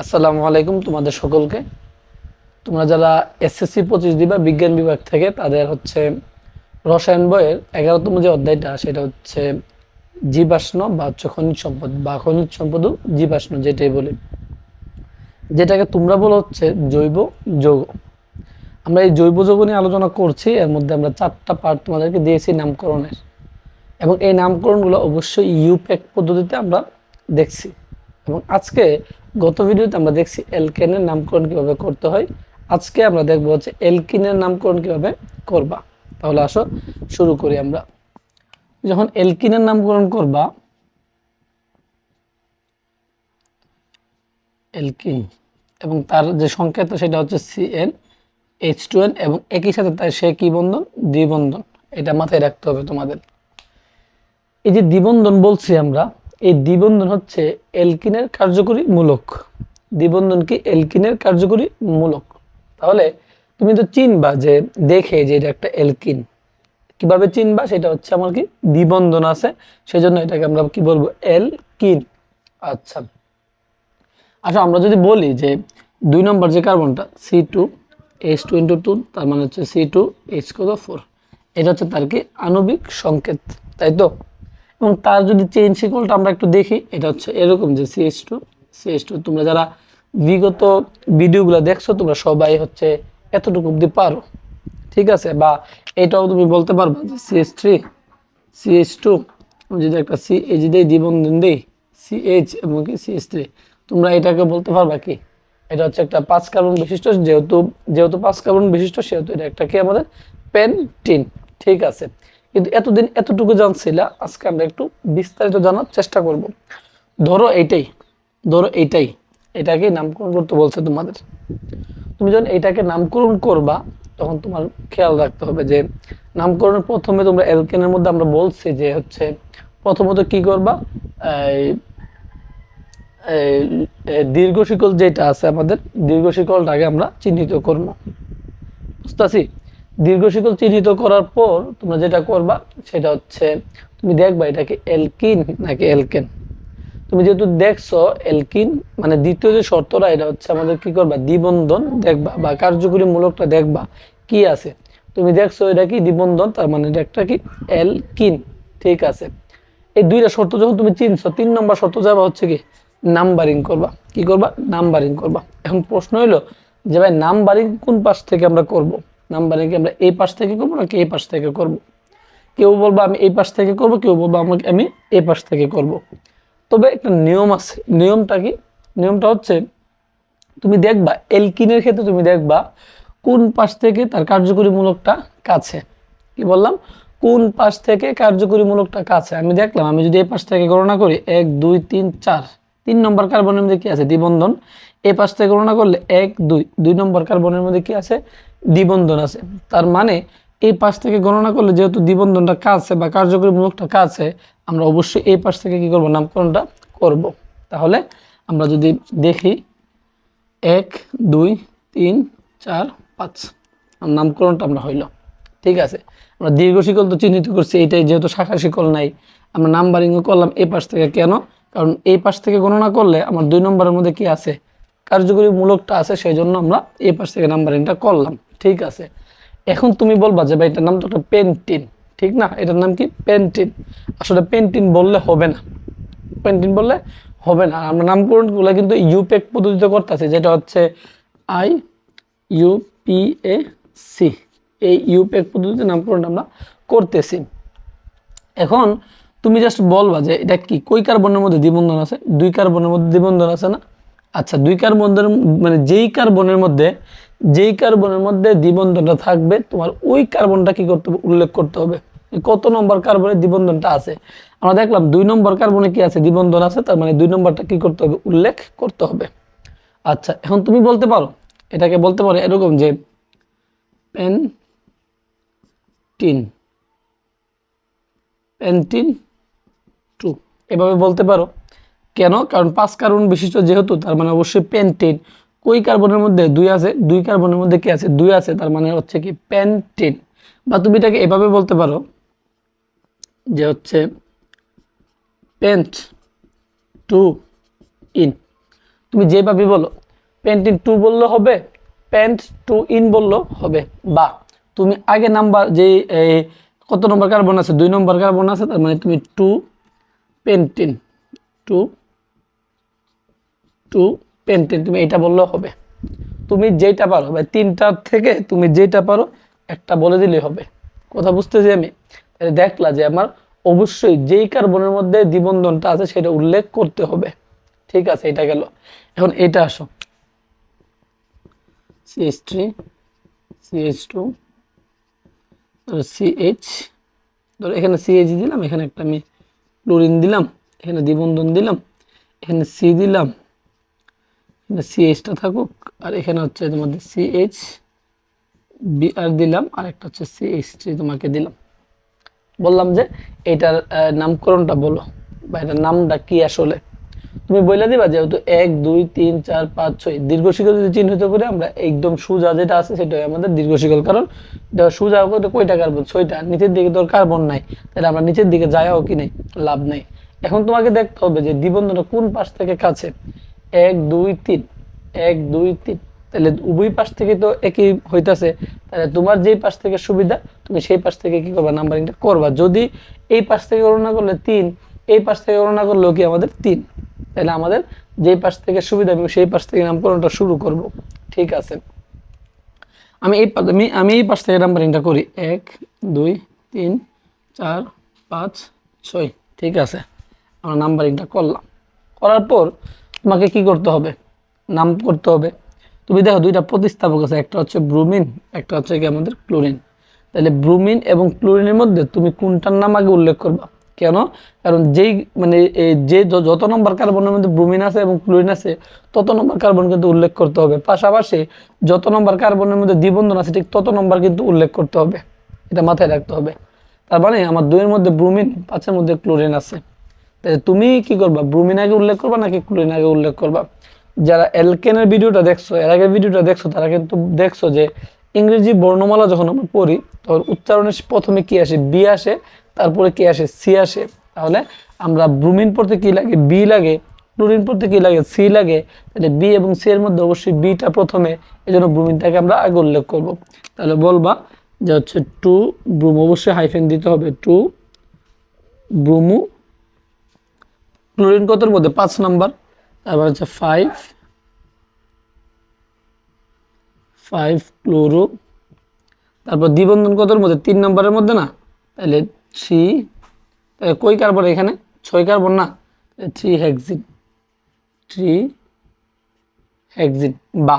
আসসালামু আলাইকুম তোমাদের সকলকে। তোমরা যারা এসএসসি পঁচিশ দিবা বিজ্ঞান বিভাগ থেকে, তাদের হচ্ছে রসায়ন বইয়ের এগারোতম যে অধ্যায়টা, সেটা হচ্ছে জীবাশ্ম বা হচ্ছে খনিজ সম্পদ বা খনিজ সম্পদ ও জীবাশ্ম যেটাই বলি। যেটাকে তোমরা বলো হচ্ছে জৈব যৌগ। আমরা এই জৈব যৌগ নিয়ে আলোচনা করছি, এর মধ্যে আমরা চারটা পার্ট তোমাদেরকে দিয়েছি নামকরণের। এবং এই নামকরণগুলো অবশ্যই ইউপ্যাক পদ্ধতিতে আমরা দেখছি। এবং আজকে গত ভিডিওতে আমরা দেখছি এলকেনের নামকরণ কীভাবে করতে হয়। আজকে আমরা দেখব হচ্ছে এলকিনের নামকরণ কীভাবে করবা। তাহলে আসো, শুরু করি আমরা। যখন এলকিনের নামকরণ করবা, এলকিন এবং তার যে সংকেত সেটা হচ্ছে সিএন এইচ টু এন এবং একই সাথে তার সে কি বন্ধন? দ্বিবন্ধন এটা মাথায় রাখতে হবে তোমাদের। এই যে দ্বিবন্ধন বলছি আমরা এই দ্বিবন্ধন হচ্ছে এলকিনের কার্যকরী মূলক। দ্বিবন্ধন কি এলকিনের কার্যকরী মূলক? তাহলে তুমি তো চিনবা যে দেখে যে এটা একটা এলকিন কীভাবে চিনবা? সেটা হচ্ছে আমার কি দ্বিবন্ধন আছে, সেজন্য এটাকে আমরা কি বলব? এলকিন আচ্ছা। আচ্ছা আমরা যদি বলি যে দুই নম্বর যে কার্বনটা, C two H two into two, তার মানে হচ্ছে সি টু এইচ কত ফোর, এটা হচ্ছে তার কি আণবিক সংকেত, তাই তো? এবং তার যদি চেইন শিকলটা আমরা একটু দেখি, এটা হচ্ছে এরকম যে সিএইচ টু সিএইচ টু তোমরা যারা বিগত ভিডিওগুলো দেখছ, তোমরা সবাই হচ্ছে এতটুকু অব্দি পারো। ঠিক আছে? বা এটাও তুমি বলতে পারবা যে সিএইচ থ্রি সিএইচ টু যদি একটা সি এইচ দেই, দ্বিবন্ধন দেই সিএইচ এবং কি সিএইচ থ্রি তোমরা এটাকে বলতে পারবা কি? এটা হচ্ছে একটা পাঁচ কার্বন বিশিষ্ট, যেহেতু যেহেতু পাঁচ কার্বন বিশিষ্ট, সেহেতু এটা একটা কি আমাদের? পেন্টিন। ঠিক আছে? কিন্তু এতদিন এতটুকু জানছিলা, আজকে আমরা একটু বিস্তারিত জানার চেষ্টা করব। ধরো এইটাই ধরো এইটাই, এটাকে নামকরণ করতে বলছে তোমাদের। তুমি যখন এটাকে নামকরণ করবা, তখন তোমার খেয়াল রাখতে হবে যে, নামকরণের প্রথমে তোমরা এলকেনের মধ্যে আমরা বলছি যে হচ্ছে, প্রথমত কি করবা? দীর্ঘ শিকল যেটা আছে আমাদের, দীর্ঘ শিকলটাকে আমরা চিহ্নিত করব। বুঝতেছি? দীর্ঘ শিকল চিহ্নিত করার পর তোমরা যেটা করবা, সেটা হচ্ছে তুমি দেখবা এটা কি এলকিন নাকি এলকেন তুমি যেহেতু দেখছ এলকিন মানে দ্বিতীয় যে শর্তটা, এটা হচ্ছে আমাদের কি করবা? দ্বিবন্ধন দেখবা বা কার্যকরী মূলকটা দেখবা কি আছে। তুমি দেখছ এটা কি দ্বিবন্ধন, তার মানে এটা একটা কি? এলকিন ঠিক আছে। এই দুইটা শর্ত যখন তুমি চিনছো, তিন নম্বর শর্ত যাবা হচ্ছে কি? নাম্বারিং করবা। কি করবা? নাম্বারিং করবা। এখন প্রশ্ন হইল যে ভাই, নাম্বারিং কোন পাশ থেকে আমরা করব? নাম্বারিং কি আমরা এই পাশ থেকে করব নাকি এই পাশ থেকে করব? কেউ বলব আমি এই পাশ থেকে করব, কেউ বলব আমাকে আমি এই পাশ থেকে করব। তবে একটা নিয়ম আছে। নিয়মটা কি? নিয়মটা হচ্ছে, তুমি দেখবা, এলকিনের ক্ষেত্রে তুমি দেখবা, কোন পাশ থেকে তার কার্যকরীমূলকটা কাছে। কি বললাম? কোন পাশ থেকে কার্যকরীমূলকটা কাছে? আমি দেখলাম, আমি যদি এই পাশ থেকে গণনা করি, এক, দুই, তিন, চার। তিন নম্বর কার্বনের মধ্যে কি আছে? দ্বিবন্ধন। এ পাশ থেকে গণনা করলে এক, দুই। দুই নম্বর কার্বনের মধ্যে কি আছে? দ্বিবন্ধন আছে। তার মানে এই পাশ থেকে গণনা করলে যেহেতু দ্বিবন্ধনটা কাছে বা কার্যকরী কার্যকরীমূলকটা কাছে আমরা অবশ্যই এই পাশ থেকে কি করব? নামকরণটা করব। তাহলে আমরা যদি দেখি, এক, দুই, তিন, চার, পাঁচ নামকরণটা আমরা হইল। ঠিক আছে? আমরা দীর্ঘ শিকল তো চিহ্নিত করছি, এইটাই যেহেতু শাখা শিকল নাই, আমরা নাম্বারিংও করলাম এই পাশ থেকে কেন? কারণ এই পাশ থেকে গণনা করলে আমার দুই নম্বরের মধ্যে কি আছে? কার্যকরী মূলকটা আছে সেই জন্য আমরা এই পাশ থেকে নাম্বারিংটা করলাম। ঠিক আছে। এখন তুমি বলবা যে ভাই এটার নাম তো একটা পেন্টিন, ঠিক না? এটার নাম কি? পেন্টিন। আসলে পেন্টিন বললে হবে না। পেন্টিন বললে হবে না। আমরা নামকরণগুলো কিন্তু ইউপেক পদ্ধতিতে করতেছি, যেটা হচ্ছে আই ইউপিএ সি। এই ইউপেক পদ্ধতিতে নামকরণ আমরা করতেছি। এখন তুমি জাস্ট বলবা যে এটা কি? কই কার্বনের মধ্যে দ্বিবন্ধন আছে? দুই কার্বনের মধ্যে দ্বিবন্ধন আছে না? আচ্ছা দুই কার্বনের মানে যেই কার্বনের মধ্যে যেই কার্বনের মধ্যে দ্বিবন্ধনটা থাকবে, তোমার ওই কার্বনটা কি করতে হবে? উল্লেখ করতে হবে। কত নম্বর কার্বনের দ্বিবন্ধনটা আছে? আমরা দেখলাম দুই নম্বর কার্বনে কি আছে? দ্বিবন্ধন আছে, তার মানে দুই নম্বরটা কি করতে হবে? উল্লেখ করতে হবে। আচ্ছা এখন তুমি বলতে পারো, এটাকে বলতে পারো এরকম যে পেন টিন পেন্টিন টু। এভাবে বলতে পারো। কেন? কারণ পাঁচ কার্বন বিশিষ্ট যেহেতু, তার মানে অবশ্যই পেন্টিন। কই কার্বনের মধ্যে দুই আছে? দুই কার্বনের মধ্যে কি আছে? দুই আছে, তার মানে হচ্ছে কি পেন্টিন বা তুমি এটাকে এভাবে বলতে পারো যে হচ্ছে পেন্ট টু ইন তুমি যেভাবে বলো পেন্টিন টু বললে হবে প্যান্ট টু ইন বলল হবে, বা তুমি আগে নাম্বার যে কত নম্বর কার্বন আছে? দুই নম্বর কার্বন আছে, তার মানে তুমি two pentene two two pentene তুমি এটা বললেও হবে। তুমি যেটা পারো বা তিনটার থেকে তুমি যেটা পারো, একটা বলে দিলেই হবে। কথা বুঝতেছি আমি? দেখলা যে আমার অবশ্যই যেই কার্বনের মধ্যে দ্বিবন্ধনটা আছে, সেটা উল্লেখ করতে হবে। ঠিক আছে, এটা গেল। এখন এটা আসো। CH three CH two CH ধরো এখানে সিএইচ দিলাম, এখানে একটা আমি ক্লোরিন দিলাম, এখানে দ্বিবন্ধন দিলাম, এখানে সি দিলাম সিএইচটা থাকুক, আর এখানে হচ্ছে তোমাদের সিএইচ বি আর দিলাম আর একটা হচ্ছে সিএইচ থ্রি তোমাকে দিলাম। বললাম যে এটার নামকরণটা বলো, বা এটার নামটা কি আসলে? তুমি বলে দিবা যেহেতু এক, দুই, তিন, চার, পাঁচ, ছয় দীর্ঘশিকল যদি চিহ্নিত করে আমরা একদম সুজা যেটা আছে সেটাই আমাদের দীর্ঘশিকল কারণ সুজা করে কয়টা কার্বন ছয়টা নিচের দিকে তোর কার্বন নাই, তাহলে আমরা নিচের দিকে যাইও কি নেই? লাভ নেই। এখন তোমাকে দেখতে হবে যে দ্বিবন্ধনটা কোন পাশ থেকে কাছে? এক, দুই, তিন। এক, দুই, তিন। তাহলে উভয় পাশ থেকে তো একই হইতাছে। তাহলে তোমার যেই পাশ থেকে সুবিধা, তুমি সেই পাশ থেকে কি করবা? নাম্বারিংটা করবা। যদি এই পাশ থেকে গণনা করলে তিন, এই পাশ থেকে গণনা করলেও কি আমাদের তিন? তাহলে আমাদের যেই পাশ থেকে সুবিধা আমি সেই পাশ থেকে নামকরণটা শুরু করব। ঠিক আছে? আমি এই আমি আমি এই পাশ থেকে নাম্বারিংটা করি। এক, দুই, তিন, চার, পাঁচ, ছয়। ঠিক আছে? আমরা নাম্বারিংটা করলাম। করার পর তোমাকে কি করতে হবে? নাম করতে হবে। তুমি দেখো দুইটা প্রতিস্থাপক আছে, একটা হচ্ছে ব্রুমিন, একটা হচ্ছে কি আমাদের ক্লোরিন। তাহলে ব্রুমিন এবং ক্লোরিনের মধ্যে তুমি কোনটার নাম আগে উল্লেখ করবা? কেন? কারণ যেই মানে যে, যত নম্বর কার্বনের মধ্যে ব্রুমিন আছে এবং ক্লোরিন আছে, তত নম্বর কার্বন কিন্তু উল্লেখ করতে হবে। পাশাপাশি যত নম্বর কার্বনের মধ্যে দ্বিবন্ধন আছে, ঠিক তত নম্বর কিন্তু উল্লেখ করতে হবে। এটা মাথায় রাখতে হবে। তার মানে আমার দুইয়ের মধ্যে ব্রুমিন, পাঁচের মধ্যে ক্লোরিন আছে। তুমি কি করবা? ব্রুমিন আগে উল্লেখ করবা নাকি ক্লোরিন আগে উল্লেখ করবা? যারা এলকেনের ভিডিওটা দেখছ, এর আগে ভিডিওটা দেখছ, তারা কিন্তু দেখছ যে ইংরেজি বর্ণমালা যখন আমরা পড়ি, তখন উচ্চারণের প্রথমে কি আসে? বি আসে, তারপরে কি আসে? সি আসে। তাহলে আমরা ব্রুমিন পড়তে কি লাগে? বি লাগে ক্লোরিন পড়তে কি লাগে? সি লাগে। তাহলে বি এবং সি এর মধ্যে অবশ্যই বিটা প্রথমে এই জন্য ব্রুমিনটাকে আমরা আগে উল্লেখ করব। তাহলে বলবা যে হচ্ছে টু ব্রুম, অবশ্যই হাইফেন দিতে হবে। টু ব্রুমু ক্লোরিন কতর মধ্যে পাঁচ নাম্বার তারপর হচ্ছে ফাইভ ফাইভ ক্লোরো তারপর দ্বিবন্ধন কতর মধ্যে তিন নম্বরের মধ্যে না, তাহলে থ্রি তাহলে কই কার্বন এখানে? ছয় কার্বন না থ্রি হেক্সিন থ্রি হেক্সিন বা,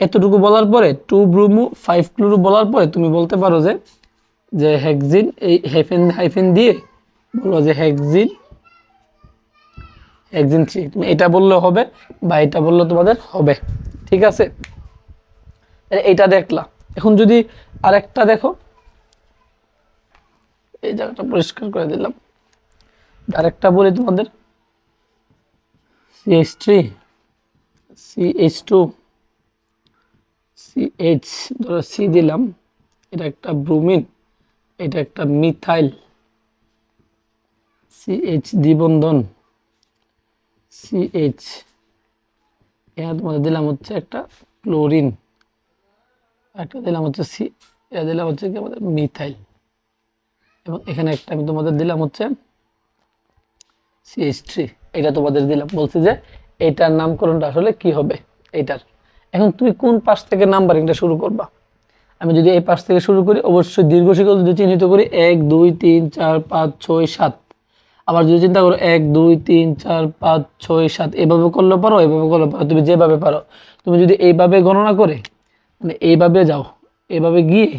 এতটুকু বলার পরে টু ব্রুমু ফাইভ ক্লোরো বলার পরে তুমি বলতে পারো যে যে হেক্সিন এই হাইফেন হাইফেন দিয়ে বলো যে হেক্সিন একদিন এটা বললে হবে বা এটা বললে তোমাদের হবে। ঠিক আছে? এ- এইটা দেখলা। এখন যদি আরেকটা দেখো। এই জায়গাটা পরিষ্কার করে দিলাম। আরেকটা বলি তোমাদের। CH three CH two CH ধরো সি দিলাম। এটা একটা ব্রুমিন এটা একটা মিথাইল সিএইচ দ্বিবন্ধন। সিএইচ এখানে তোমাদের দিলাম হচ্ছে একটা ক্লোরিন। একটা দিলাম হচ্ছে সি এটা দিলাম হচ্ছে কি আমাদের মিথাইল। এবং এখানে একটা আমি তোমাদের দিলাম হচ্ছে সিএইচ থ্রি এটা তোমাদের দিলাম, বলছি যে এইটার নামকরণটা আসলে কি হবে? এইটার এখন তুমি কোন পাশ থেকে নাম্বারিংটা শুরু করবা? আমি যদি এই পাশ থেকে শুরু করি, অবশ্যই দীর্ঘশিকল যদি চিহ্নিত করি, এক, দুই, তিন, চার, পাঁচ, ছয়, সাত। আবার যদি চিন্তা করো এক, দুই, তিন, চার, পাঁচ, ছয়, সাত, এভাবে করলে পারো, এভাবে করলে পারো, তুমি যেভাবে পারো। তুমি যদি এইভাবে গণনা করে মানে এইভাবে যাও, এইভাবে গিয়ে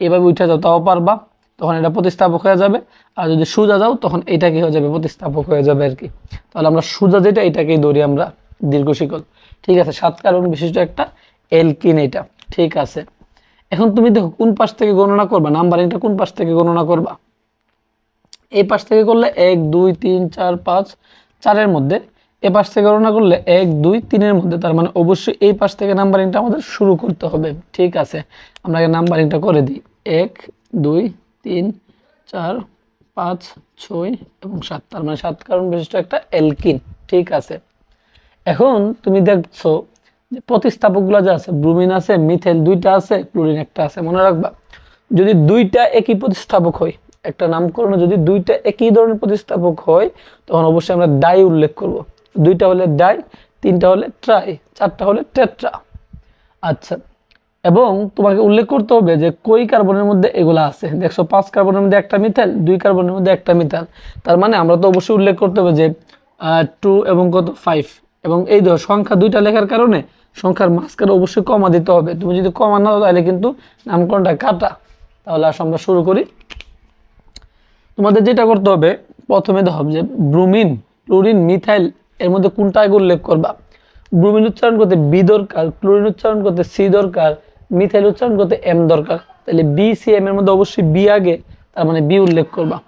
এভাবে উঠে যাও, তাও পারবা, তখন এটা প্রতিস্থাপক হয়ে যাবে। আর যদি সোজা যাও, তখন এটা কি হয়ে যাবে প্রতিস্থাপক হয়ে যাবে আর কি। তাহলে আমরা সোজা যেটা, এটাকেই ধরি আমরা দীর্ঘশিকল। ঠিক আছে, সাত কারণ বিশিষ্ট একটা এলকিন এটা। ঠিক আছে। এখন তুমি দেখো, কোন পাশ থেকে গণনা করবা? নাম্বারিংটা কোন পাশ থেকে গণনা করবা? এই পাশ থেকে করলে এক, দুই, তিন, চার, পাঁচ, চারের মধ্যে। এ পাশ থেকে গণনা করলে এক, দুই, তিনের মধ্যে। তার মানে অবশ্যই এই পাশ থেকে নাম্বারিংটা আমাদের শুরু করতে হবে। ঠিক আছে, আমরা নাম্বারিংটা করে দিই। এক, দুই, তিন, চার, পাঁচ, ছয় এবং সাত। তার মানে সাত কারণ বিশিষ্ট একটা এলকিন ঠিক আছে, এখন তুমি দেখছ যে প্রতিস্থাপকগুলো যা আছে, ব্রুমিন আছে মিথেল দুইটা আছে, ক্লোরিন একটা আছে। মনে রাখবা, যদি দুইটা একই প্রতিস্থাপক হয় একটা নামকরণ যদি দুইটা একই ধরনের প্রতিস্থাপক হয়, তখন অবশ্যই আমরা ডাই উল্লেখ করব। দুইটা হলে ডাই, তিনটা হলে ট্রাই, চারটা হলে টেট্রা। আচ্ছা এবং তোমাকে উল্লেখ করতে হবে যে কই কার্বনের মধ্যে এগুলো আছে। দেখছ, পাঁচ কার্বনের মধ্যে একটা মিথাইল, দুই কার্বনের মধ্যে একটা মিথাইল। তার মানে আমরা তো অবশ্যই উল্লেখ করতে হবে যে টু এবং কত, ফাইভ। এবং এই ধর সংখ্যা দুইটা লেখার কারণে সংখ্যার মাঝখানে অবশ্যই কমা দিতে হবে। তুমি যদি কমা না দাও তাহলে কিন্তু নামকরণটা কাটা। তাহলে আসো আমরা শুরু করি। তোমাদের যেটা করতে হবে, প্রথমে দেখো যে ব্রুমিন, ক্লোরিন, মিথাইল, এর মধ্যে কোনটা আগে উল্লেখ করবা? ব্রুমিন উচ্চারণ করতে বি দরকার, ক্লোরিন উচ্চারণ করতে সি দরকার, মিথাইল উচ্চারণ করতে এম দরকার। তাহলে বি সি এম এর মধ্যে অবশ্যই বি আগে, তার মানে বি উল্লেখ করবা।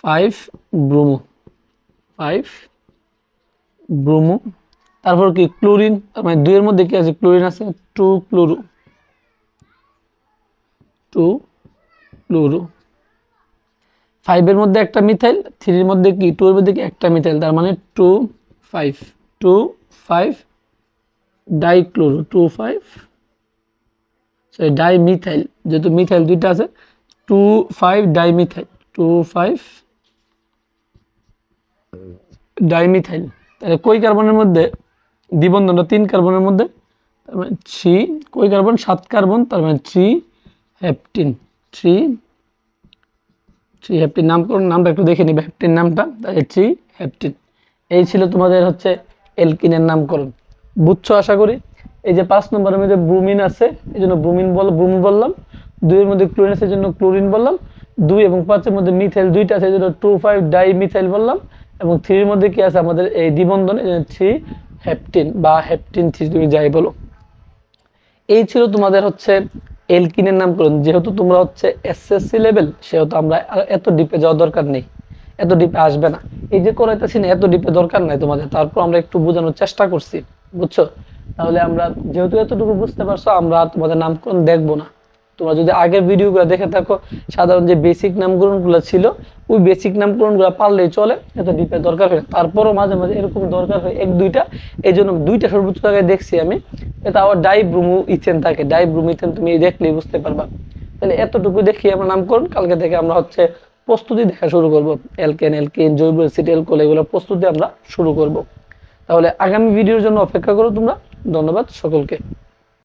ফাইভ ব্রুমো ফাইভ ব্রুমো তারপর কি ক্লোরিন, তার মানে দুইয়ের মধ্যে কি আছে? ক্লোরিন আছে টু ক্লোরো টু ক্লোরো ফাইভের মধ্যে একটা মিথাইল থ্রির মধ্যে কি? টু এর মধ্যে কি? একটা মিথাইল তার মানে two five two five dichloro two five sorry dimethyl যেহেতু মিথাইল দুইটা আছে two five dimethyl two five dimethyl তাহলে কই কার্বনের মধ্যে? দ্বিবন্ধনটা তিন কার্বনের মধ্যে, তার মানে থ্রি কই কার্বন? সাত কার্বন, তার মানে three heptene three three heptene নামকরণ নামটা একটু দেখে নিবে হ্যাপটিন নামটা তাহলে থ্রি হ্যাপটিন এই ছিল তোমাদের হচ্ছে এলকিনের নামকরণ বুঝছ আশা করি? এই যে পাঁচ নম্বরের মধ্যে ব্রুমিন আছে, এই জন্য ব্রুমিন বল ব্রুমিন বললাম। দুইয়ের মধ্যে ক্লোরিন আছে জন্য ক্লোরিন বললাম। দুই এবং পাঁচের মধ্যে মিথাইল দুইটা আছে, এই জন্য টু ফাইভ ডাই মিথাইল বললাম। এবং থ্রির মধ্যে কি আছে আমাদের এই দ্বিবন্ধন, এই জন্য থ্রি হ্যাপটিন বা হ্যাপটিন থ্রি, তুমি যাই বলো। এই ছিল তোমাদের হচ্ছে এলকিনের নামকরণ যেহেতু তোমরা হচ্ছে এসএসসি লেভেল সেহেতু আমরা এত ডিপে যাওয়ার দরকার নেই। এত ডিপে আসবে না। এই যে করাইতেছি না, এত ডিপে দরকার নাই তোমাদের। তারপর আমরা একটু বোঝানোর চেষ্টা করছি, বুঝছ? তাহলে আমরা যেহেতু এতটুকু বুঝতে পারছ, আমরা তোমাদের নামকরণ দেখব না। তোমরা যদি আগের ভিডিওগুলো দেখে থাকো, সাধারণ যে বেসিক নামকরণগুলো ছিল, ওই বেসিক নামকরণগুলো পারলেই চলে, এত ডিপের দরকার হয় তারপরও মাঝে মাঝে এরকম দরকার হয়, এক, দুইটা। এই জন্য দুইটা সর্বোচ্চ জায়গায় দেখছি আমি, এটা আবার ডাই ব্রুমু ইথেন থাকে। ডাই ব্রুমু ইথেন তুমি দেখলেই বুঝতে পারবা। তাহলে এতটুকু দেখি আমরা নামকরণ, কালকে থেকে আমরা হচ্ছে প্রস্তুতি দেখা শুরু করব। এলকেন এলকেন জৈব অ্যাসিড এলকোল এগুলো প্রস্তুতি আমরা শুরু করব। তাহলে আগামী ভিডিওর জন্য অপেক্ষা করো তোমরা। ধন্যবাদ সকলকে।